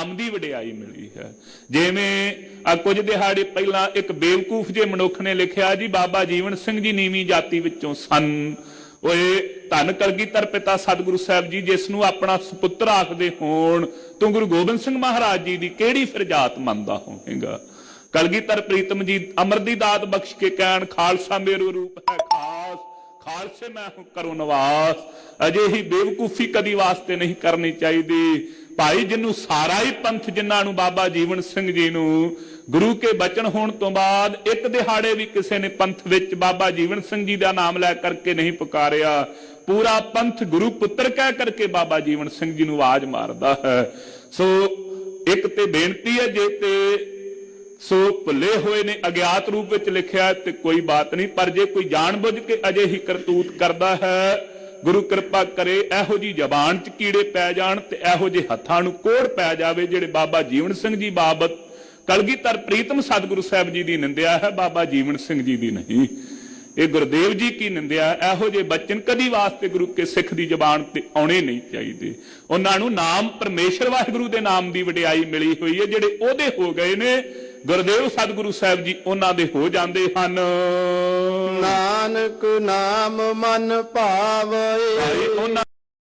ਨਾਮ ਦੀ ਵਡਿਆਈ ਮਿਲੀ ਹੈ। ਜਿਵੇਂ ਆ ਕੁਝ ਦਿਹਾੜੇ ਪਹਿਲਾਂ ਇੱਕ ਬੇਵਕੂਫ ਜੇ ਮਨੁੱਖ ਨੇ ਲਿਖਿਆ ਜੀ, ਬਾਬਾ ਜੀਵਨ ਸਿੰਘ ਜੀ ਨੀਵੀਂ ਜਾਤੀ ਵਿੱਚੋਂ ਸਨ। ਓਏ ਧੰਨ ਕਲਗੀਧਰ ਪਿਤਾ ਸਤਿਗੁਰੂ ਸਾਹਿਬ ਜੀ, ਜਿਸ ਨੂੰ ਆਪਣਾ ਸੁਪੁੱਤਰ ਆਖਦੇ ਹੋਣ, ਤੂੰ ਗੁਰੂ ਗੋਬਿੰਦ ਸਿੰਘ ਮਹਾਰਾਜ ਜੀ ਦੀ ਕਿਹੜੀ ਫਿਰਜਾਤ ਮੰਨਦਾ ਹੋਵੇਂਗਾ? ਕਲਗੀਧਰ ਪ੍ਰੀਤਮ ਜੀ ਅਮਰ ਦੀ ਦਾਤ ਬਖਸ਼ ਕੇ ਕਹਿਣ, ਖਾਲਸਾ ਮੇਰੂ ਰੂਪ ਹੈ ਖਾਸ, ਖਾਲਸੇ ਮੈਂ ਹੂੰ ਕਰੋ ਨਵਾਸ। ਅਜਿਹੀ ਬੇਵਕੂਫੀ ਕਦੀ ਵਾਸਤੇ ਨਹੀਂ ਕਰਨੀ ਚਾਹੀਦੀ। ਭਾਈ ਜਿਹਨੂੰ ਸਾਰਾ ਹੀ ਪੰਥ ਜਿਨ੍ਹਾਂ ਨੂੰ ਬਾਬਾ ਜੀਵਨ ਸਿੰਘ ਜੀ ਨੂੰ ਗੁਰੂ ਕੇ ਬਚਨ ਹੋਣ ਤੋਂ ਬਾਅਦ ਇੱਕ ਦਿਹਾੜੇ ਵੀ ਕਿਸੇ ਨੇ ਪੰਥ ਵਿੱਚ ਬਾਬਾ ਜੀਵਨ ਸਿੰਘ ਜੀ ਦਾ ਨਾਮ ਲੈ ਕਰਕੇ ਨਹੀਂ ਪੁਕਾਰਿਆ, ਪੂਰਾ ਪੰਥ ਗੁਰੂ ਪੁੱਤਰ ਕਹਿ ਕਰਕੇ ਬਾਬਾ ਜੀਵਨ ਸਿੰਘ ਜੀ ਨੂੰ ਆਵਾਜ਼ ਮਾਰਦਾ ਹੈ। ਸੋ ਇੱਕ ਤੇ ਬੇਨਤੀ ਹੈ ਜੇ ਤੇ ਸੋ ਭੁੱਲੇ ਹੋਏ ਨੇ, ਅਗਿਆਤ ਰੂਪ ਵਿੱਚ ਲਿਖਿਆ ਤੇ ਕੋਈ ਬਾਤ ਨਹੀਂ, ਪਰ ਜੇ ਕੋਈ ਜਾਣਬੁੱਝ ਕੇ ਅਜੇ ਹੀ ਕਰਤੂਤ ਕਰਦਾ ਹੈ ਗੁਰੂ ਕਿਰਪਾ ਕਰੇ, ਇਹੋ ਜੀ ਜ਼ਬਾਨ 'ਚ ਕੀੜੇ ਪੈ ਜਾਣ ਤੇ ਇਹੋ ਜਿਹੇ ਹੱਥਾਂ ਨੂੰ ਕੋੜ ਪੈ ਜਾਵੇ ਜਿਹੜੇ ਬਾਬਾ ਜੀਵਨ ਸਿੰਘ ਜੀ ਬਾਬਤ ਕਲਗੀਧਰ ਪ੍ਰੀਤਮ ਸਤਿਗੁਰੂ ਸਾਹਿਬ ਜੀ ਦੀ ਨਿੰਦਿਆ ਹੈ, ਬਾਬਾ ਜੀਵਨ ਸਿੰਘ ਜੀ ਦੀ ਨਹੀਂ। ਇਹ ਗੁਰਦੇਵ ਜੀ ਕੀ ਨਿੰਦਿਆ? ਇਹੋ ਜਿਹੇ ਬਚਨ ਕਦੀ ਵਾਸਤੇ ਗੁਰੂ ਕੇ ਸਿੱਖ ਦੀ ਜ਼ਬਾਨ ਤੇ ਆਉਣੇ ਨਹੀਂ ਚਾਹੀਦੇ। ਉਹਨਾਂ ਨੂੰ ਨਾਮ ਪਰਮੇਸ਼ਰ ਵਾਹਿਗੁਰੂ ਦੇ ਨਾਮ ਦੀ ਵਡਿਆਈ ਮਿਲੀ ਹੋਈ ਹੈ, ਜਿਹੜੇ ਉਹਦੇ ਹੋ ਗਏ ਨੇ। ਗੁਰਦੇਵ ਸਤਿਗੁਰੂ ਸਾਹਿਬ ਜੀ ਉਹਨਾਂ ਦੇ ਹੋ ਜਾਂਦੇ ਹਨ। ਨਾਨਕ ਨਾਮ ਮਨ ਭਾਵੇ। ਭਾਈ ਉਹਨਾਂ